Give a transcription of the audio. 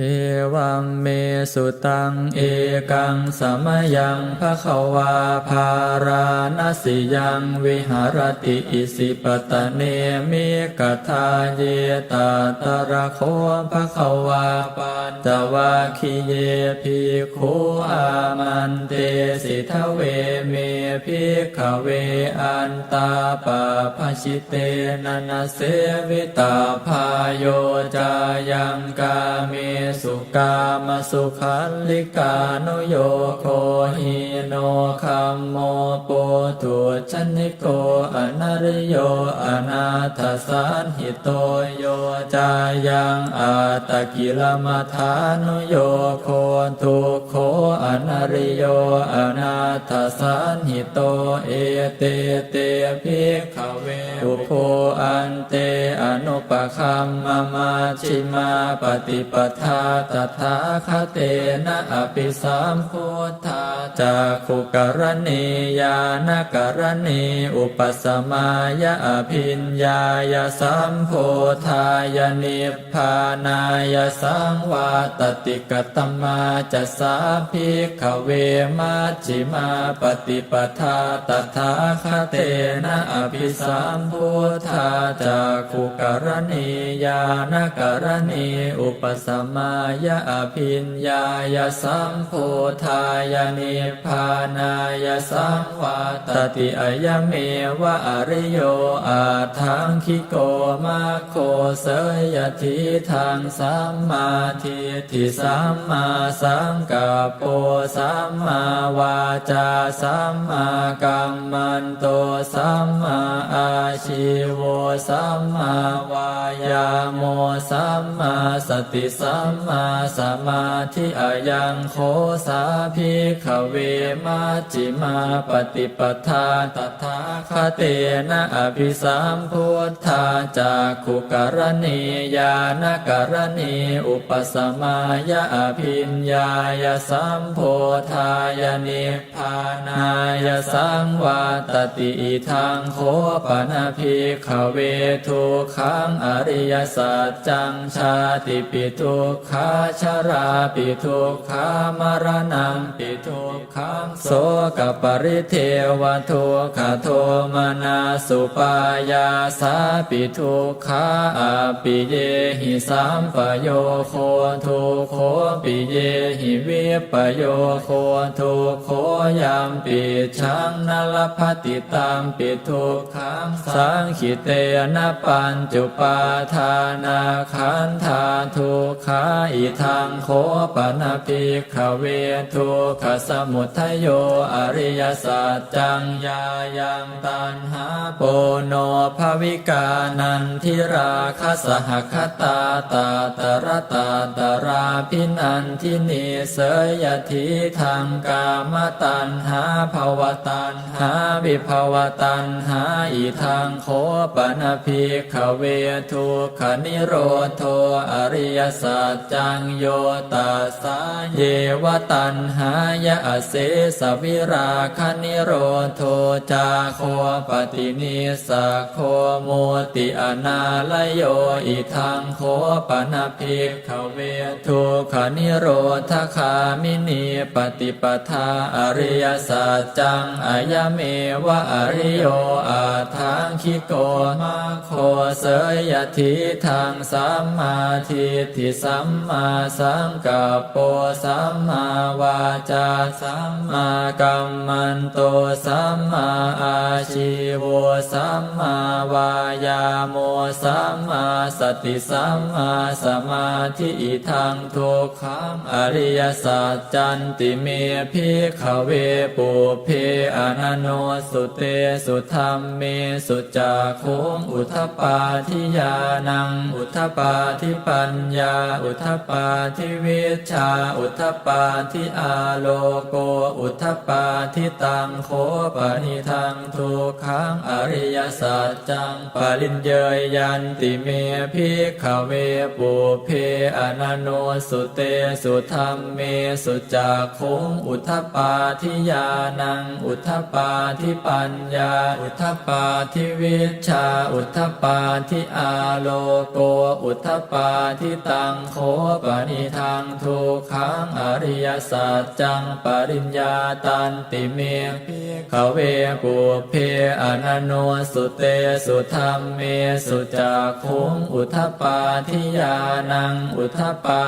เอวัมเมสุตังเอกังสมยังภะคะวาภาราณสิยังวิหารติอิสิปตะเนมิกทาเยตาตระโคภะคะวาปัญจวัคคีเยภิกขุอามันเตสิทเวเมภิกขเวอันตาปะภะชิเตนะนเสวิตาพายโยจายังกาเมสุกามสุขันลิกานุโยโคหิโนคัมโมโปตุชนิโกอนาริโยอนาถสันหิโตโยจายังอาตะกิลมัฐานุโยโคทุโคอนาริโยอนาถสันหิโตเอเตเตภิกขเวอุโพอันเตอนุปคัมมามาชิมาปฏิปทาตถาคเตนะอภิสัมพุทธาจากขุกรณียานกรณีอุปสมายะอภิญญายสัมโพธายนิพพานายสังวาตติกตมาจะสาภิกขเวมัชชิมาปฏิปทาตถาคเตนะอภิสัมพุทธาจากขุกรณียานกรณีอุปสมายะอภิญญายสัมโพธายนิพพานายสังวาตติอายเมวะอริโยอาทังคิโกมาโคเสยทิทางสัมมาทิฏฐิสัมมาสังกัปโปสัมมาวาจาสัมมากัมมันโตสัมมาอาชิโวสัมมาวายาโมสัมมาสติสัมมาสมาธิอายังโคสาภิกขเวมัจจิมาปฏิปทาตถาคเตนะอภิสัมพุทธาจากขุกรณียานกรณีอุปสมายะอภิญญายสัมโพธายนิพพานายสังวาตติอิทังโคปนาภิกขเวทุขังอริยสัจจังชาติปิทุกกขาชาราปิทุกขามรณังปิทุกขังโสกปริเทวทุกขโทมนาสุปายาสาปิทุกขาอปิเยหิสัมปโยโคทุกโคปิเยหิวิปโยโคทุกโคยามปิชังนลพัติตามปิทุกขังสังขิเตนะปัญจุปาทานาขันธาทุกขาอิทังโคปนาภิกขเวทุกขสมุทัยโยอริยสัจจังยายังตันหาโปโนภวิกานันทิราคสหคตาตาตระตาตราพินันทินีเสยทิทางกามตันหาภวตันหาวิภวตันหาอิทางโคปนาภิกขเวทุกขนิโรธโทอริยสัจจังโยตัสสาเยวตันหายะเสสวิราคนิโรโทจาโคปฏินิสโคโมติอนาลโยอิทังโคปนาภิกขเวทุขนิโรธคามินีปฏิปทาอริยสัจจังอายเมวะอริโยอาทังคิโกมาโคเสยทิทางสัมมาทิฏฐิสัมมมาสังกัปโปสัมมาวาจาสัมมากัมมันโตสัมมาอา ชิวสัมมาวายาโมสัมมาสติสัมมาสมาธิอิทังทุกขังอริยสัจจันติเมพิขเวปุเพอนันโนสุเตสุธรรมเมสุจาโคงอุทปาทิยานัง อุทปาทิปัญญา อุทปาทิวิชา อุทปาทิอาโลโก อุทปาทิตังโคปนิทังทุกขังอริยสัจจังปริญเยยยันติเมพิขเวปุเพอนันโนสุเตสุธรรมเมสุจาโคงอุทปาทิยานัง อุทปาทิปัญญา อุทปาทิวิชา อุทปาทิอาโลโก อุทปาทิตังโคปนิทังทุกขังอริยสัจจังปริญญาตันติเมขเวปุเพอนันโนสุเตสุธรรมเมสุจักขุงอุทปาทิยานังอุทปา